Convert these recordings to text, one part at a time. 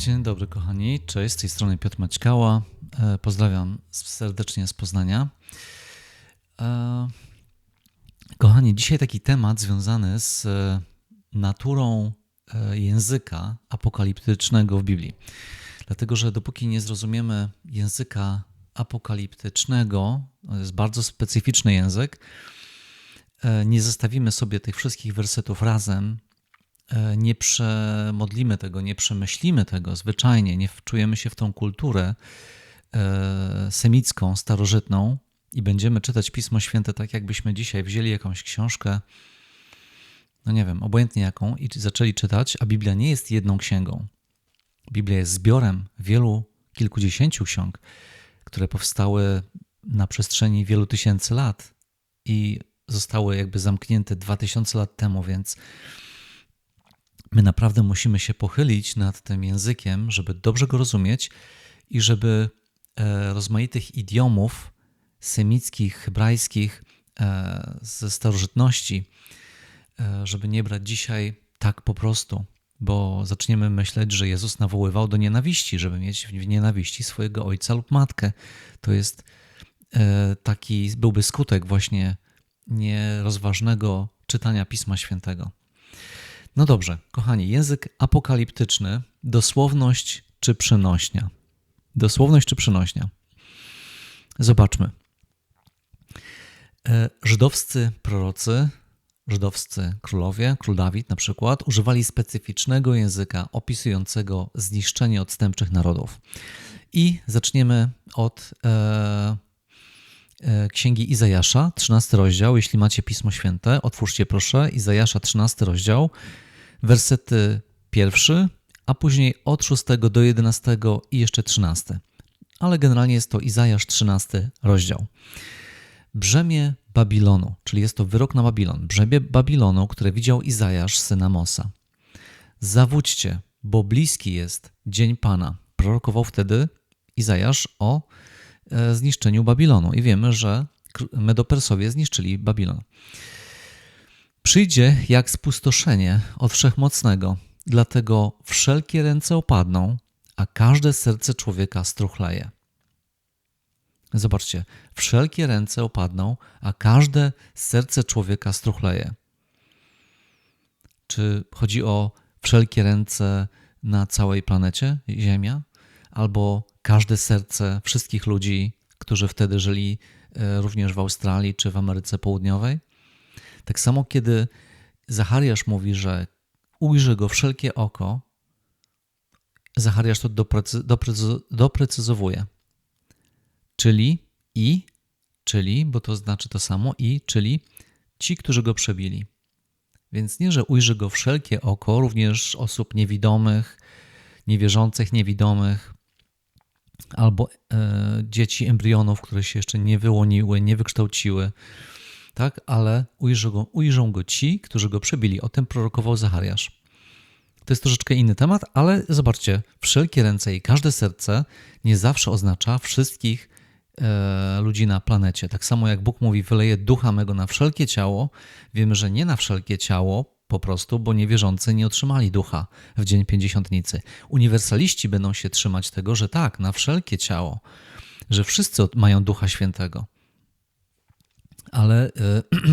Dzień dobry, kochani. Cześć, z tej strony Piotr Maćkała. E, pozdrawiam serdecznie z Poznania. E, kochani, dzisiaj taki temat związany z e, naturą języka apokaliptycznego w Biblii. Dlatego, że dopóki nie zrozumiemy języka apokaliptycznego, to jest bardzo specyficzny język, nie zestawimy sobie tych wszystkich wersetów razem, nie przemodlimy tego, nie przemyślimy tego zwyczajnie, nie wczujemy się w tą kulturę e, semicką, starożytną i będziemy czytać Pismo Święte tak, jakbyśmy dzisiaj wzięli jakąś książkę, no nie wiem, obojętnie jaką, i zaczęli czytać, a Biblia nie jest jedną księgą. Biblia jest zbiorem wielu, kilkudziesięciu ksiąg, które powstały na przestrzeni wielu tysięcy lat i zostały jakby zamknięte dwa tysiące lat temu, więc My naprawdę musimy się pochylić nad tym językiem, żeby dobrze go rozumieć i żeby e, rozmaitych idiomów semickich, hebrajskich e, ze starożytności, e, żeby nie brać dzisiaj tak po prostu, bo zaczniemy myśleć, że Jezus nawoływał do nienawiści, żeby mieć w nienawiści swojego ojca lub matkę. To jest taki, byłby skutek właśnie nierozważnego czytania Pisma Świętego. No dobrze, kochani, język apokaliptyczny, dosłowność czy przenośnia? Dosłowność czy przenośnia? Zobaczmy. E, żydowscy prorocy, żydowscy królowie, król Dawid na przykład, używali specyficznego języka opisującego zniszczenie odstępczych narodów. I zaczniemy od e, Księgi Izajasza, 13 rozdział. Jeśli macie Pismo Święte, otwórzcie proszę Izajasza, 13 rozdział wersety pierwszy, a później od 6 do 11 i jeszcze 13. Ale generalnie jest to Izajasz 13 rozdział. Brzemię Babilonu, czyli jest to wyrok na Babilon. Brzemię Babilonu, które widział Izajasz, syna Mosa. Zawódźcie, bo bliski jest dzień Pana. Prorokował wtedy Izajasz o e, zniszczeniu Babilonu. I wiemy, że Medopersowie zniszczyli Babilon. Przyjdzie jak spustoszenie od Wszechmocnego, dlatego wszelkie ręce opadną, a każde serce człowieka struchleje. Zobaczcie, wszelkie ręce opadną, a każde serce człowieka struchleje. Czy chodzi o wszelkie ręce na całej planecie Ziemia? Albo każde serce wszystkich ludzi, którzy wtedy żyli e, również w Australii czy w Ameryce Południowej? Tak samo, kiedy Zachariasz mówi, że ujrzy go wszelkie oko, Zachariasz to doprecy, doprecy, doprecyzowuje. Czyli i, czyli, bo to znaczy to samo, i, czyli ci, którzy go przebili. Więc nie, że ujrzy go wszelkie oko, również osób niewidomych, niewierzących, niewidomych, albo e, dzieci embrionów, które się jeszcze nie wyłoniły, nie wykształciły, tak? ale ujrzą go, ujrzą go ci, którzy go przebili. O tym prorokował Zachariasz. To jest troszeczkę inny temat, ale zobaczcie, wszelkie ręce i każde serce nie zawsze oznacza wszystkich e, ludzi na planecie. Tak samo jak Bóg mówi, wyleje ducha mego na wszelkie ciało, wiemy, że nie na wszelkie ciało, po prostu, bo niewierzący nie otrzymali ducha w dzień pięćdziesiątnicy. Uniwersaliści będą się trzymać tego, że tak, na wszelkie ciało, że wszyscy mają ducha świętego ale y,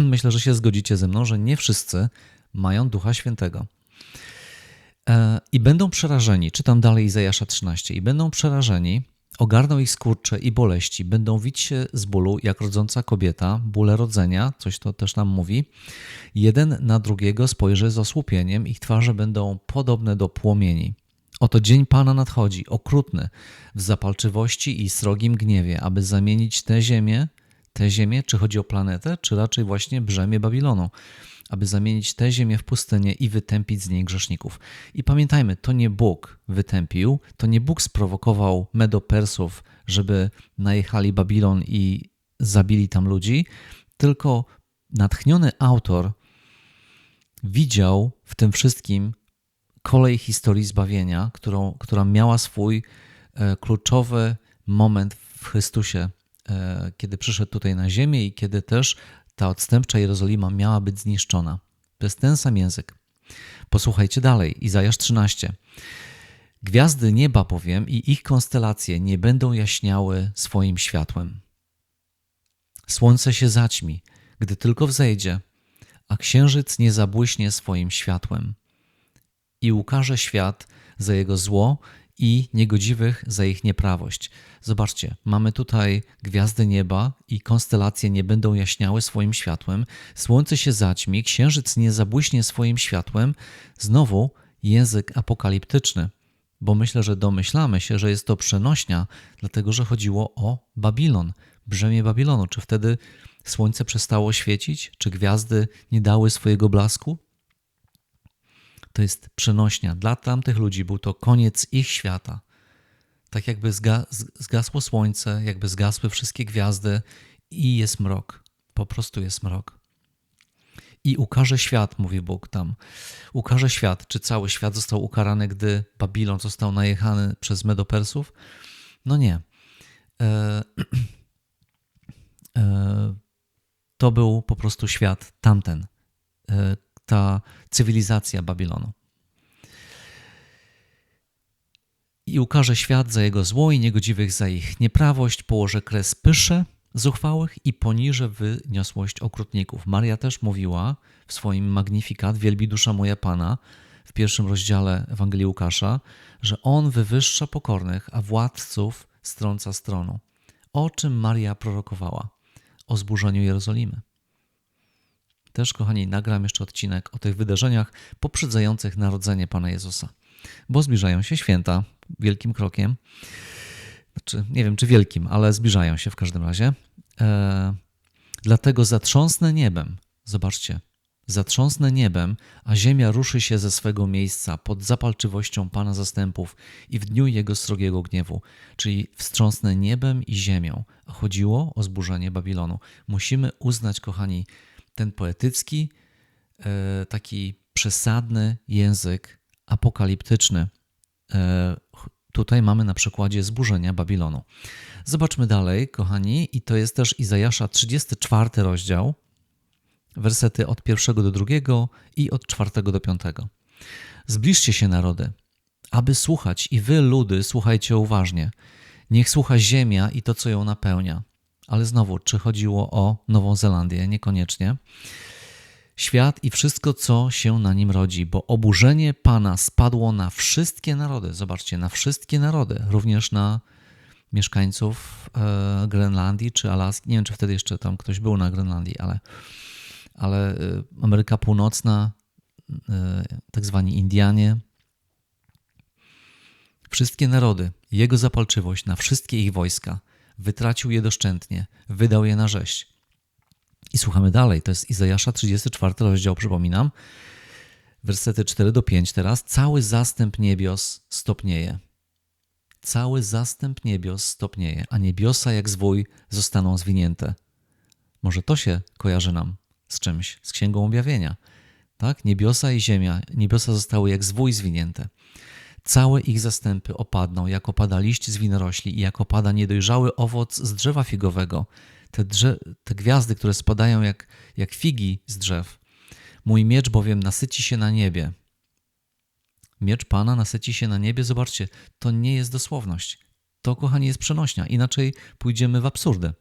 myślę, że się zgodzicie ze mną, że nie wszyscy mają Ducha Świętego. E, I będą przerażeni, czytam dalej Izajasza 13, i będą przerażeni, ogarną ich skurcze i boleści, będą wić się z bólu jak rodząca kobieta, bóle rodzenia, coś to też nam mówi. Jeden na drugiego spojrzy z osłupieniem, ich twarze będą podobne do płomieni. Oto dzień Pana nadchodzi, okrutny, w zapalczywości i srogim gniewie, aby zamienić tę ziemię tę ziemię, czy chodzi o planetę, czy raczej właśnie brzemię Babilonu, aby zamienić tę ziemię w pustynię i wytępić z niej grzeszników. I pamiętajmy, to nie Bóg wytępił, to nie Bóg sprowokował Medopersów, żeby najechali Babilon i zabili tam ludzi, tylko natchniony autor widział w tym wszystkim kolej historii zbawienia, którą, która miała swój e, kluczowy moment w Chrystusie E, kiedy przyszedł tutaj na ziemię i kiedy też ta odstępcza Jerozolima miała być zniszczona. To jest ten sam język. Posłuchajcie dalej, Izajasz 13. Gwiazdy nieba bowiem i ich konstelacje nie będą jaśniały swoim światłem. Słońce się zaćmi, gdy tylko wzejdzie, a księżyc nie zabłyśnie swoim światłem. I ukaże świat za jego zło i niegodziwych za ich nieprawość. Zobaczcie, mamy tutaj gwiazdy nieba i konstelacje nie będą jaśniały swoim światłem, słońce się zaćmi, księżyc nie zabłyśnie swoim światłem. Znowu język apokaliptyczny, bo myślę, że domyślamy się, że jest to przenośnia, dlatego że chodziło o Babilon, brzemię Babilonu. Czy wtedy słońce przestało świecić? Czy gwiazdy nie dały swojego blasku? To jest przenośnia. Dla tamtych ludzi był to koniec ich świata. Tak jakby zgasło słońce, jakby zgasły wszystkie gwiazdy i jest mrok. Po prostu jest mrok. I ukaże świat, mówi Bóg tam. Ukaże świat. Czy cały świat został ukarany, gdy Babilon został najechany przez Medopersów? No nie. E, e, to był po prostu świat tamten. E, ta cywilizacja Babilonu. I ukaże świat za jego zło i niegodziwych za ich nieprawość, położy kres pysze zuchwałych i poniżę wyniosłość okrutników. Maria też mówiła w swoim Magnifikat, wielbi dusza moja Pana, w pierwszym rozdziale Ewangelii Łukasza, że On wywyższa pokornych, a władców strąca stroną. O czym Maria prorokowała? O zburzeniu Jerozolimy. Też, kochani, nagram jeszcze odcinek o tych wydarzeniach poprzedzających narodzenie Pana Jezusa, bo zbliżają się święta wielkim krokiem. Znaczy, nie wiem czy wielkim, ale zbliżają się w każdym razie. E, dlatego zatrząsnę niebem. Zobaczcie, zatrząsnę niebem, a ziemia ruszy się ze swego miejsca pod zapalczywością Pana zastępów i w dniu Jego srogiego gniewu, czyli wstrząsnę niebem i ziemią. A chodziło o zburzenie Babilonu. Musimy uznać, kochani, ten poetycki, e, taki przesadny język apokaliptyczny. E, tutaj mamy na przykładzie zburzenia Babilonu. Zobaczmy dalej, kochani, i to jest też Izajasza 34 rozdział, wersety od pierwszego do drugiego i od czwartego do piątego. Zbliżcie się, narody, aby słuchać, i wy, ludy, słuchajcie uważnie. Niech słucha ziemia i to, co ją napełnia ale znowu, czy chodziło o Nową Zelandię? Niekoniecznie. Świat i wszystko, co się na nim rodzi, bo oburzenie Pana spadło na wszystkie narody. Zobaczcie, na wszystkie narody, również na mieszkańców e, Grenlandii czy Alaski. Nie wiem, czy wtedy jeszcze tam ktoś był na Grenlandii, ale, ale e, Ameryka Północna, e, tak zwani Indianie, wszystkie narody, jego zapalczywość na wszystkie ich wojska wytracił je doszczętnie, wydał je na rzeź. I słuchamy dalej, to jest Izajasza 34 rozdział, przypominam, wersety 4 do 5 teraz. Cały zastęp niebios stopnieje. Cały zastęp niebios stopnieje, a niebiosa jak zwój zostaną zwinięte. Może to się kojarzy nam z czymś, z Księgą Objawienia. Tak? Niebiosa i ziemia, niebiosa zostały jak zwój zwinięte. Całe ich zastępy opadną, jak opada liść z winorośli i jak opada niedojrzały owoc z drzewa figowego. Te, drze te gwiazdy, które spadają jak, jak figi z drzew. Mój miecz bowiem nasyci się na niebie. Miecz Pana nasyci się na niebie. Zobaczcie, to nie jest dosłowność. To, kochani, jest przenośnia. Inaczej pójdziemy w absurdę.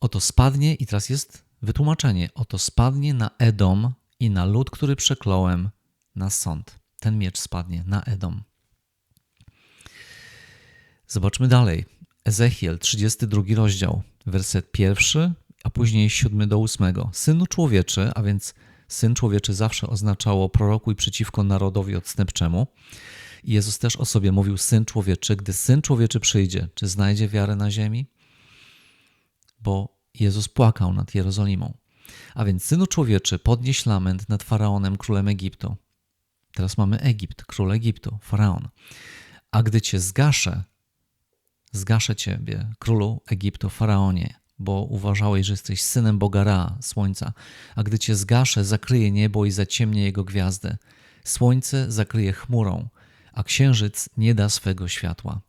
Oto spadnie, i teraz jest wytłumaczenie. Oto spadnie na Edom i na lud, który przekląłem, na sąd ten miecz spadnie na Edom. Zobaczmy dalej. Ezechiel, 32 rozdział, werset pierwszy, a później 7 do 8. Synu człowieczy, a więc syn człowieczy zawsze oznaczało prorokuj przeciwko narodowi odstępczemu. Jezus też o sobie mówił syn człowieczy, gdy syn człowieczy przyjdzie, czy znajdzie wiarę na ziemi? Bo Jezus płakał nad Jerozolimą. A więc synu człowieczy, podnieś lament nad faraonem, królem Egiptu. Teraz mamy Egipt, król Egiptu, faraon. A gdy cię zgaszę, zgaszę ciebie, królu Egiptu, faraonie, bo uważałeś, że jesteś synem Boga Ra, słońca. A gdy cię zgaszę, zakryje niebo i zaciemnie jego gwiazdy. Słońce zakryje chmurą, a księżyc nie da swego światła.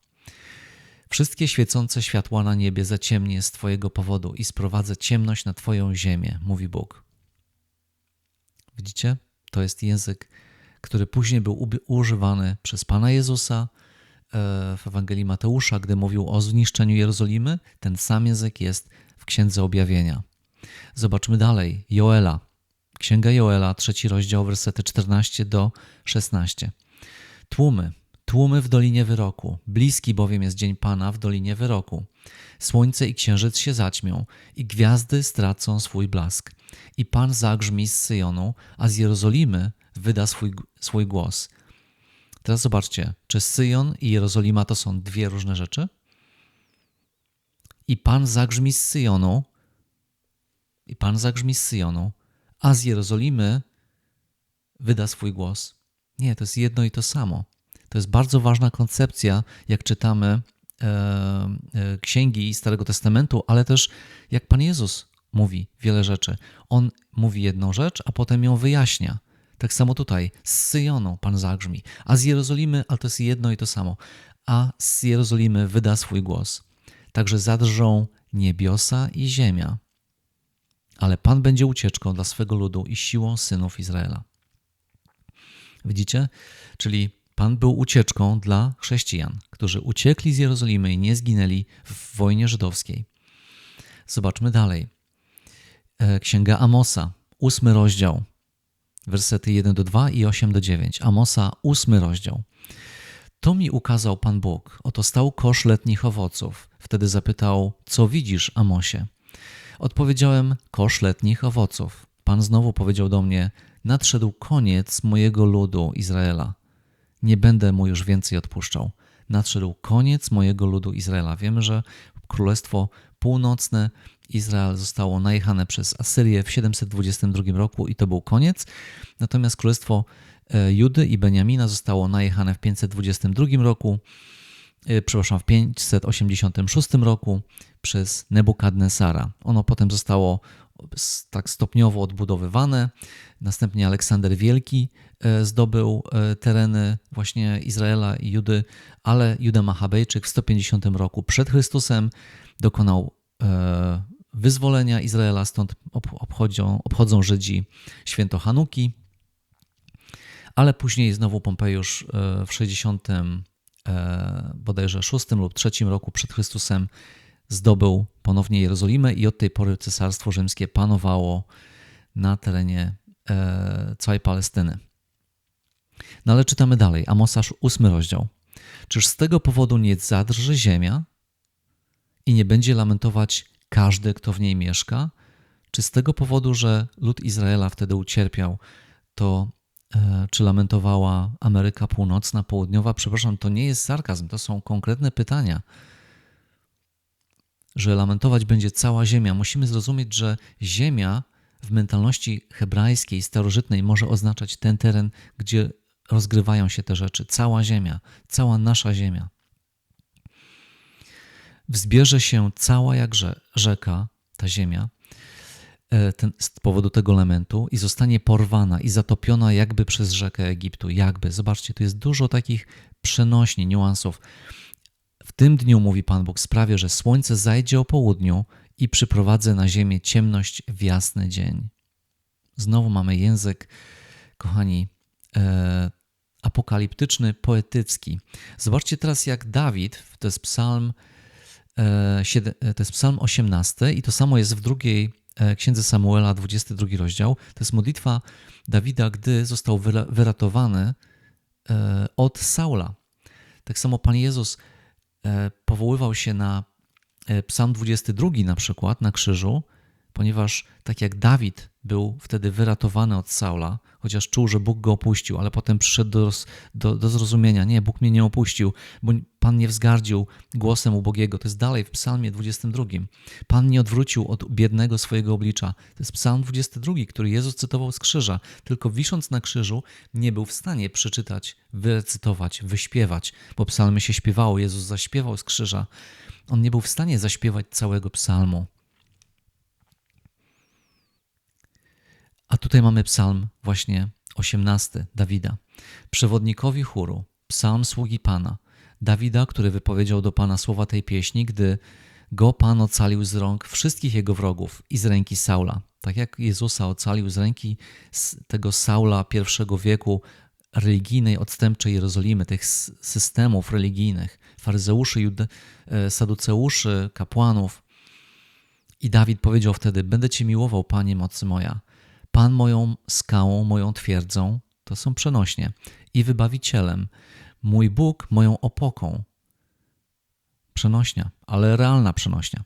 Wszystkie świecące światła na niebie zaciemnię z Twojego powodu i sprowadzę ciemność na Twoją ziemię, mówi Bóg. Widzicie? To jest język który później był używany przez Pana Jezusa e, w Ewangelii Mateusza, gdy mówił o zniszczeniu Jerozolimy. Ten sam język jest w Księdze Objawienia. Zobaczmy dalej. Joela. Księga Joela, trzeci rozdział, wersety 14 do 16. Tłumy, tłumy w Dolinie Wyroku. Bliski bowiem jest dzień Pana w Dolinie Wyroku. Słońce i księżyc się zaćmią i gwiazdy stracą swój blask. I Pan zagrzmi z Syjonu, a z Jerozolimy wyda swój, swój głos. Teraz zobaczcie, czy Syjon i Jerozolima to są dwie różne rzeczy? I Pan zagrzmi z Syjonu, i Pan zagrzmi z Syjonu, a z Jerozolimy wyda swój głos. Nie, to jest jedno i to samo. To jest bardzo ważna koncepcja, jak czytamy e, e, księgi Starego Testamentu, ale też jak Pan Jezus mówi wiele rzeczy. On mówi jedną rzecz, a potem ją wyjaśnia. Tak samo tutaj, z Syjonu Pan zagrzmi, a z Jerozolimy, ale to jest jedno i to samo, a z Jerozolimy wyda swój głos. Także zadrżą niebiosa i ziemia, ale Pan będzie ucieczką dla swego ludu i siłą synów Izraela. Widzicie? Czyli Pan był ucieczką dla chrześcijan, którzy uciekli z Jerozolimy i nie zginęli w wojnie żydowskiej. Zobaczmy dalej. E, Księga Amosa, ósmy rozdział, wersety 1 do 2 i 8 do 9. Amosa, ósmy rozdział. To mi ukazał Pan Bóg. Oto stał kosz letnich owoców. Wtedy zapytał, co widzisz, Amosie? Odpowiedziałem, kosz letnich owoców. Pan znowu powiedział do mnie, nadszedł koniec mojego ludu Izraela. Nie będę mu już więcej odpuszczał. Nadszedł koniec mojego ludu Izraela. Wiemy, że Królestwo Północne Izrael zostało najechane przez Asyrię w 722 roku i to był koniec. Natomiast Królestwo e, Judy i Beniamina zostało najechane w 522 roku, e, przepraszam, w 586 roku przez Nebukadnesara. Ono potem zostało tak stopniowo odbudowywane. Następnie Aleksander Wielki e, zdobył tereny właśnie Izraela i Judy, ale Juda Machabejczyk w 150 roku przed Chrystusem dokonał wyzwolenia Izraela, stąd obchodzą, obchodzą Żydzi święto Hanuki, ale później znowu Pompejusz e, w 60 e, bodajże 6 lub 3 roku przed Chrystusem zdobył ponownie Jerozolimę i od tej pory Cesarstwo Rzymskie panowało na terenie e, całej Palestyny. No ale czytamy dalej, Amosasz 8 rozdział. Czyż z tego powodu nie zadrży ziemia i nie będzie lamentować każdy, kto w niej mieszka? Czy z tego powodu, że lud Izraela wtedy ucierpiał, to e, czy lamentowała Ameryka Północna, Południowa? Przepraszam, to nie jest sarkazm, to są konkretne pytania. Że lamentować będzie cała ziemia. Musimy zrozumieć, że ziemia w mentalności hebrajskiej, starożytnej może oznaczać ten teren, gdzie rozgrywają się te rzeczy. Cała ziemia, cała nasza ziemia wzbierze się cała jak rzeka, ta ziemia, e, ten, z powodu tego elementu i zostanie porwana i zatopiona jakby przez rzekę Egiptu. Jakby. Zobaczcie, tu jest dużo takich przenośni, niuansów. W tym dniu, mówi Pan Bóg, sprawię, że słońce zajdzie o południu i przyprowadzę na ziemię ciemność w jasny dzień. Znowu mamy język, kochani, e, apokaliptyczny, poetycki. Zobaczcie teraz, jak Dawid, to jest psalm to jest Psalm 18 i to samo jest w drugiej e, Księdze Samuela, 22 rozdział. To jest modlitwa Dawida, gdy został wyratowany e, od Saula. Tak samo Pan Jezus powoływał się na Psalm 22 na przykład na krzyżu, ponieważ tak jak Dawid był wtedy wyratowany od Saula, chociaż czuł, że Bóg go opuścił, ale potem przyszedł do, do, do zrozumienia, nie, Bóg mnie nie opuścił, bo Pan nie wzgardził głosem ubogiego. To jest dalej w psalmie 22. Pan nie odwrócił od biednego swojego oblicza. To jest psalm 22, który Jezus cytował z krzyża. Tylko wisząc na krzyżu nie był w stanie przeczytać, wyrecytować, wyśpiewać, bo psalmy się śpiewało, Jezus zaśpiewał z krzyża. On nie był w stanie zaśpiewać całego psalmu. A tutaj mamy psalm właśnie 18 Dawida. Przewodnikowi chóru, psalm sługi Pana. Dawida, który wypowiedział do Pana słowa tej pieśni, gdy go Pan ocalił z rąk wszystkich jego wrogów i z ręki Saula. Tak jak Jezusa ocalił z ręki tego Saula pierwszego wieku, religijnej, odstępczej Jerozolimy, tych systemów religijnych, faryzeuszy, jude, saduceuszy, kapłanów. I Dawid powiedział wtedy: Będę Cię miłował, Panie mocy moja. Pan moją skałą, moją twierdzą, to są przenośnie, i wybawicielem. Mój Bóg moją opoką. Przenośnia, ale realna przenośnia,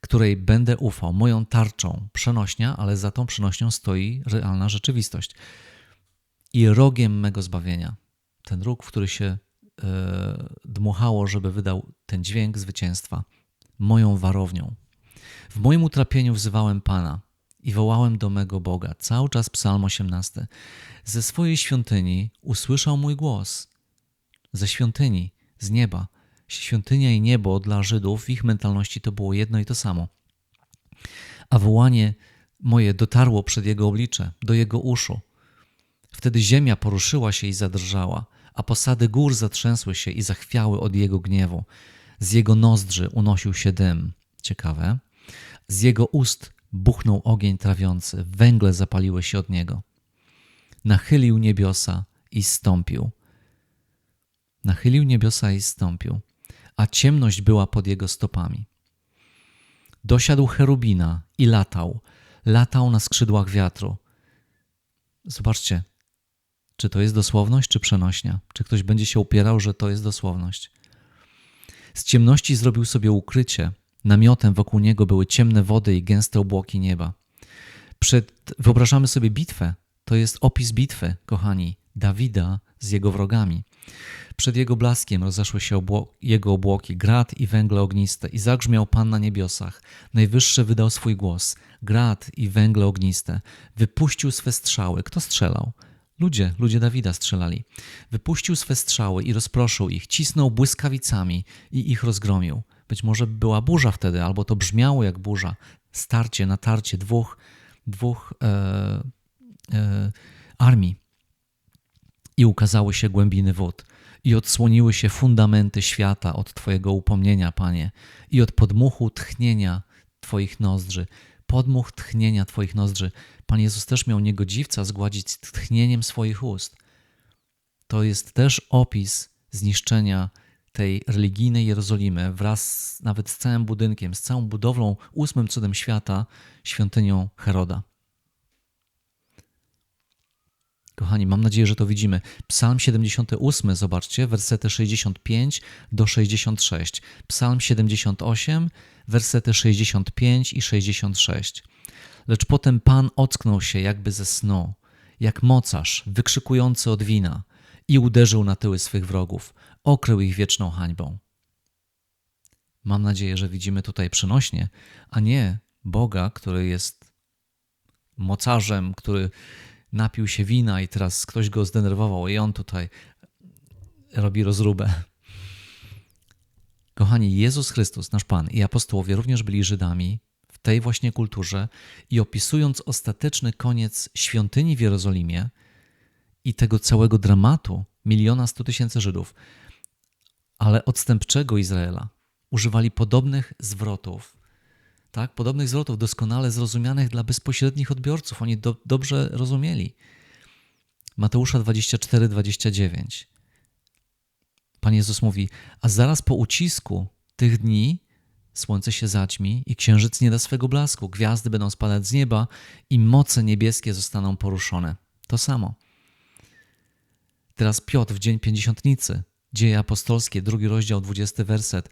której będę ufał, moją tarczą. Przenośnia, ale za tą przenośnią stoi realna rzeczywistość. I rogiem mego zbawienia. Ten róg, w który się e, dmuchało, żeby wydał ten dźwięk zwycięstwa. Moją warownią. W moim utrapieniu wzywałem Pana i wołałem do mego Boga. Cały czas Psalm 18. Ze swojej świątyni usłyszał mój głos. Ze świątyni, z nieba. Świątynia i niebo dla Żydów w ich mentalności to było jedno i to samo. A wołanie moje dotarło przed jego oblicze, do jego uszu. Wtedy ziemia poruszyła się i zadrżała, a posady gór zatrzęsły się i zachwiały od jego gniewu. Z jego nozdrzy unosił się dym. Ciekawe. Z jego ust buchnął ogień trawiący, węgle zapaliły się od niego. Nachylił niebiosa i stąpił. Nachylił niebiosa i stąpił, a ciemność była pod jego stopami. Dosiadł cherubina i latał, latał na skrzydłach wiatru. Zobaczcie, czy to jest dosłowność, czy przenośnia? Czy ktoś będzie się upierał, że to jest dosłowność? Z ciemności zrobił sobie ukrycie, Namiotem wokół niego były ciemne wody i gęste obłoki nieba. Przed, wyobrażamy sobie bitwę. To jest opis bitwy, kochani, Dawida z jego wrogami. Przed jego blaskiem rozeszły się obło jego obłoki, grad i węgle ogniste, i zagrzmiał Pan na niebiosach. Najwyższy wydał swój głos, grad i węgle ogniste. Wypuścił swe strzały. Kto strzelał? Ludzie, ludzie Dawida strzelali. Wypuścił swe strzały i rozproszył ich, cisnął błyskawicami i ich rozgromił. Być może była burza wtedy, albo to brzmiało jak burza. Starcie, natarcie dwóch, dwóch e, e, armii. I ukazały się głębiny wód, i odsłoniły się fundamenty świata od Twojego upomnienia, Panie, i od podmuchu tchnienia Twoich nozdrzy. Podmuch tchnienia Twoich nozdrzy. Pan Jezus też miał niegodziwca zgładzić tchnieniem swoich ust. To jest też opis zniszczenia tej religijnej Jerozolimy wraz nawet z całym budynkiem, z całą budowlą, ósmym cudem świata, świątynią Heroda. Kochani, mam nadzieję, że to widzimy. Psalm 78, zobaczcie, wersety 65 do 66. Psalm 78, wersety 65 i 66. Lecz potem Pan ocknął się jakby ze snu, jak mocarz wykrzykujący od wina i uderzył na tyły swych wrogów okrył ich wieczną hańbą. Mam nadzieję, że widzimy tutaj przenośnie, a nie Boga, który jest mocarzem, który napił się wina i teraz ktoś go zdenerwował i on tutaj robi rozróbę. Kochani, Jezus Chrystus, nasz Pan i apostołowie również byli Żydami w tej właśnie kulturze i opisując ostateczny koniec świątyni w Jerozolimie i tego całego dramatu miliona stu tysięcy Żydów, ale odstępczego Izraela używali podobnych zwrotów, tak? podobnych zwrotów doskonale zrozumianych dla bezpośrednich odbiorców. Oni do, dobrze rozumieli. Mateusza 24, 29. Pan Jezus mówi, a zaraz po ucisku tych dni słońce się zaćmi i księżyc nie da swego blasku, gwiazdy będą spadać z nieba i moce niebieskie zostaną poruszone. To samo. Teraz Piotr w dzień pięćdziesiątnicy Dzieje apostolskie, drugi rozdział, dwudziesty werset.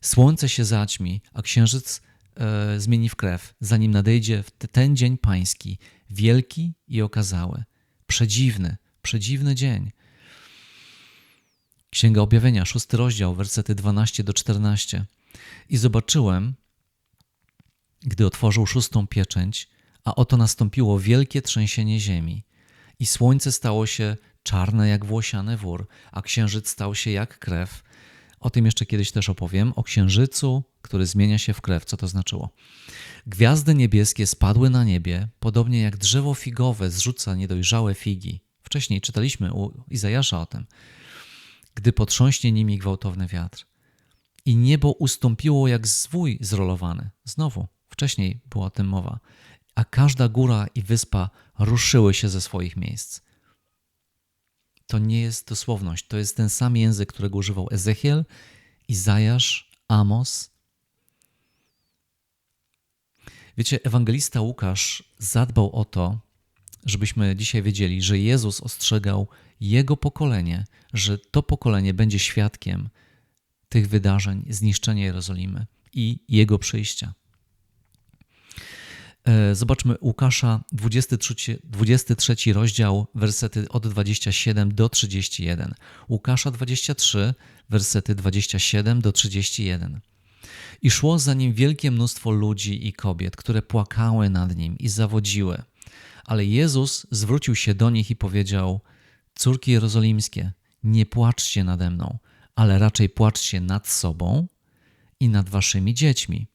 Słońce się zaćmi, a księżyc e, zmieni w krew, zanim nadejdzie ten dzień pański, wielki i okazały. Przedziwny, przedziwny dzień. Księga Objawienia, szósty rozdział, wersety 12 do 14. I zobaczyłem, gdy otworzył szóstą pieczęć, a oto nastąpiło wielkie trzęsienie ziemi, i słońce stało się czarne jak włosiany wór, a księżyc stał się jak krew. O tym jeszcze kiedyś też opowiem, o księżycu, który zmienia się w krew, co to znaczyło. Gwiazdy niebieskie spadły na niebie, podobnie jak drzewo figowe zrzuca niedojrzałe figi. Wcześniej czytaliśmy u Izajasza o tym. Gdy potrząśnie nimi gwałtowny wiatr. I niebo ustąpiło jak zwój zrolowany. Znowu, wcześniej była o tym mowa. A każda góra i wyspa ruszyły się ze swoich miejsc. To nie jest dosłowność. To jest ten sam język, którego używał Ezechiel, Izajasz, Amos. Wiecie, ewangelista Łukasz zadbał o to, żebyśmy dzisiaj wiedzieli, że Jezus ostrzegał jego pokolenie, że to pokolenie będzie świadkiem tych wydarzeń, zniszczenia Jerozolimy i jego przyjścia. E, zobaczmy Łukasza 23, 23 rozdział, wersety od 27 do 31. Łukasza 23, wersety 27 do 31. I szło za nim wielkie mnóstwo ludzi i kobiet, które płakały nad nim i zawodziły. Ale Jezus zwrócił się do nich i powiedział: Córki jerozolimskie, nie płaczcie nade mną, ale raczej płaczcie nad sobą i nad waszymi dziećmi.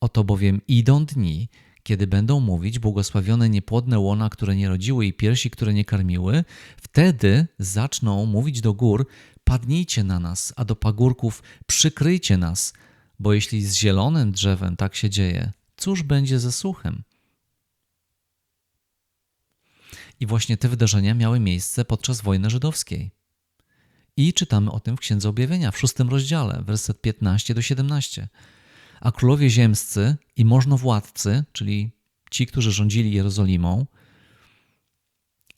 Oto bowiem idą dni, kiedy będą mówić błogosławione niepłodne łona, które nie rodziły i piersi, które nie karmiły, wtedy zaczną mówić do gór: Padnijcie na nas, a do pagórków przykryjcie nas, bo jeśli z zielonym drzewem tak się dzieje, cóż będzie ze suchem? I właśnie te wydarzenia miały miejsce podczas wojny żydowskiej. I czytamy o tym w Księdze Objawienia w szóstym rozdziale, werset 15 do 17. A królowie ziemscy i możnowładcy, czyli ci, którzy rządzili Jerozolimą,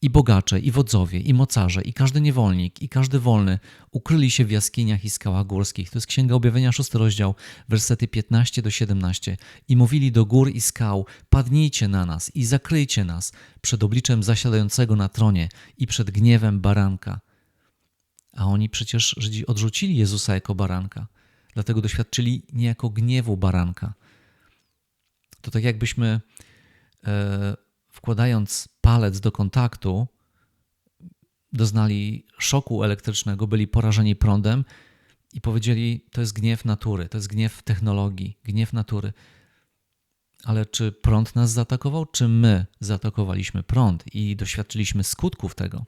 i bogacze, i wodzowie, i mocarze, i każdy niewolnik, i każdy wolny ukryli się w jaskiniach i skałach górskich. To jest Księga Objawienia, szósty rozdział, wersety 15 do 17. I mówili do gór i skał, padnijcie na nas i zakryjcie nas przed obliczem zasiadającego na tronie i przed gniewem baranka. A oni przecież Żydzi odrzucili Jezusa jako baranka, dlatego doświadczyli niejako gniewu baranka. To tak jakbyśmy e, wkładając palec do kontaktu, doznali szoku elektrycznego, byli porażeni prądem i powiedzieli: To jest gniew natury, to jest gniew technologii, gniew natury. Ale czy prąd nas zaatakował, czy my zaatakowaliśmy prąd i doświadczyliśmy skutków tego?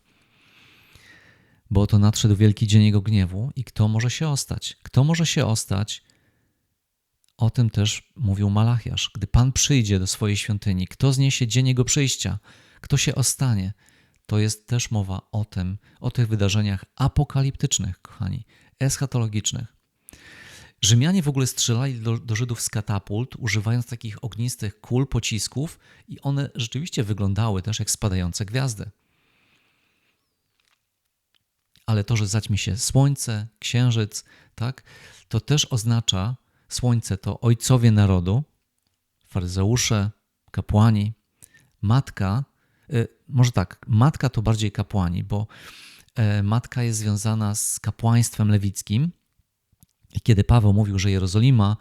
Bo to nadszedł wielki dzień jego gniewu i kto może się ostać? Kto może się ostać? O tym też mówił Malachiasz. Gdy Pan przyjdzie do swojej świątyni, kto zniesie dzień jego przyjścia? Kto się ostanie? To jest też mowa o tym, o tych wydarzeniach apokaliptycznych, kochani, eschatologicznych. Rzymianie w ogóle strzelali do, do Żydów z katapult, używając takich ognistych kul, pocisków, i one rzeczywiście wyglądały też jak spadające gwiazdy. Ale to, że zaćmi się słońce, księżyc, tak, to też oznacza, słońce to ojcowie narodu, faryzeusze, kapłani, matka Y, może tak, matka to bardziej kapłani, bo e, matka jest związana z kapłaństwem lewickim. I kiedy Paweł mówił, że Jerozolima,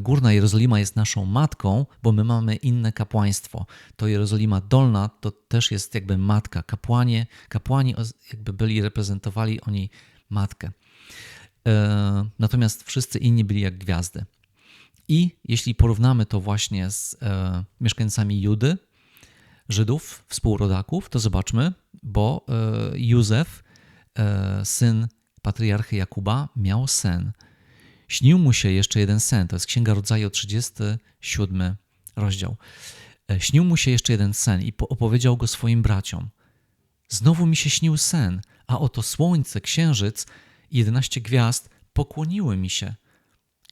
górna Jerozolima jest naszą matką, bo my mamy inne kapłaństwo, to Jerozolima dolna to też jest jakby matka. Kapłanie, kapłani jakby byli, reprezentowali oni matkę. E, natomiast wszyscy inni byli jak gwiazdy. I jeśli porównamy to właśnie z mieszkańcami Judy, Żydów, współrodaków, to zobaczmy, bo e, Józef, e, syn patriarchy Jakuba, miał sen. Śnił mu się jeszcze jeden sen, to jest Księga Rodzaju, 37 rozdział. E, śnił mu się jeszcze jeden sen i opowiedział go swoim braciom. Znowu mi się śnił sen, a oto słońce, księżyc i jedenaście gwiazd pokłoniły mi się.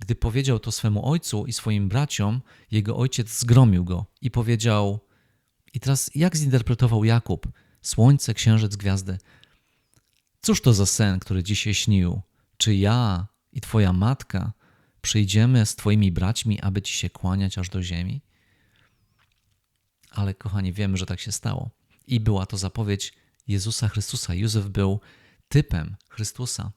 Gdy powiedział to swemu ojcu i swoim braciom, jego ojciec zgromił go i powiedział: i teraz jak zinterpretował Jakub słońce, księżyc, gwiazdy? Cóż to za sen, który dzisiaj śnił? Czy ja i twoja matka przyjdziemy z twoimi braćmi, aby ci się kłaniać aż do ziemi? Ale kochani, wiemy, że tak się stało. I była to zapowiedź Jezusa Chrystusa. Józef był typem Chrystusa.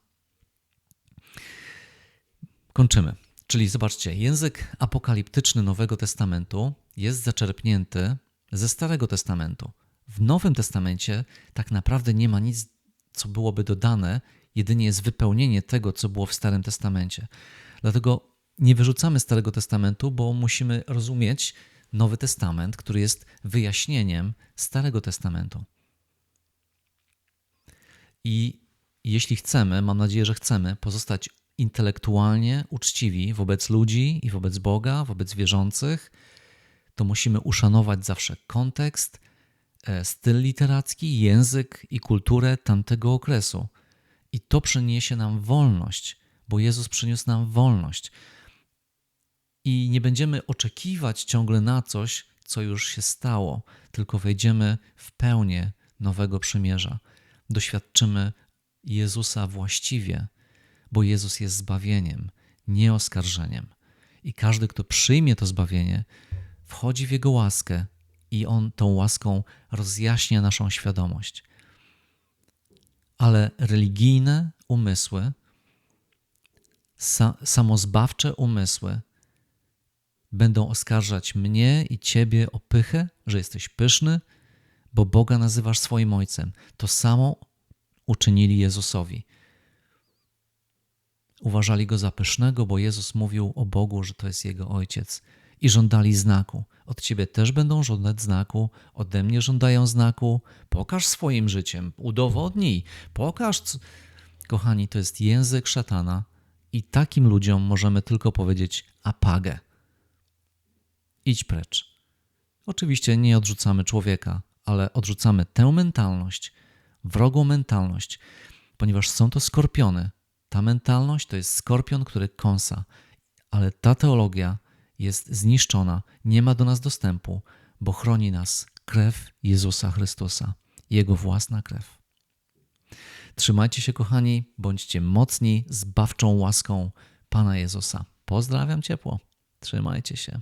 Kończymy. Czyli zobaczcie, język apokaliptyczny Nowego Testamentu jest zaczerpnięty ze Starego Testamentu. W Nowym Testamencie tak naprawdę nie ma nic, co byłoby dodane, jedynie jest wypełnienie tego, co było w Starym Testamencie. Dlatego nie wyrzucamy Starego Testamentu, bo musimy rozumieć Nowy Testament, który jest wyjaśnieniem Starego Testamentu. I jeśli chcemy, mam nadzieję, że chcemy, pozostać intelektualnie uczciwi wobec ludzi i wobec Boga, wobec wierzących, to musimy uszanować zawsze kontekst, e, styl literacki, język i kulturę tamtego okresu. I to przyniesie nam wolność, bo Jezus przyniósł nam wolność. I nie będziemy oczekiwać ciągle na coś, co już się stało, tylko wejdziemy w pełnię nowego przymierza. Doświadczymy Jezusa właściwie, bo Jezus jest zbawieniem, nie oskarżeniem. I każdy, kto przyjmie to zbawienie, wchodzi w Jego łaskę i On tą łaską rozjaśnia naszą świadomość. Ale religijne umysły, samozbawcze umysły będą oskarżać mnie i Ciebie o pychę, że jesteś pyszny, bo Boga nazywasz swoim Ojcem. To samo uczynili Jezusowi. Uważali go za pysznego, bo Jezus mówił o Bogu, że to jest jego ojciec. I żądali znaku. Od ciebie też będą żądać znaku, ode mnie żądają znaku. Pokaż swoim życiem, udowodnij, pokaż. Kochani, to jest język szatana, i takim ludziom możemy tylko powiedzieć apagę. Idź precz. Oczywiście nie odrzucamy człowieka, ale odrzucamy tę mentalność, wrogą mentalność, ponieważ są to skorpiony, ta mentalność to jest skorpion, który kąsa, ale ta teologia jest zniszczona, nie ma do nas dostępu, bo chroni nas krew Jezusa Chrystusa, Jego własna krew. Trzymajcie się, kochani, bądźcie mocni zbawczą łaską Pana Jezusa. Pozdrawiam ciepło. Trzymajcie się.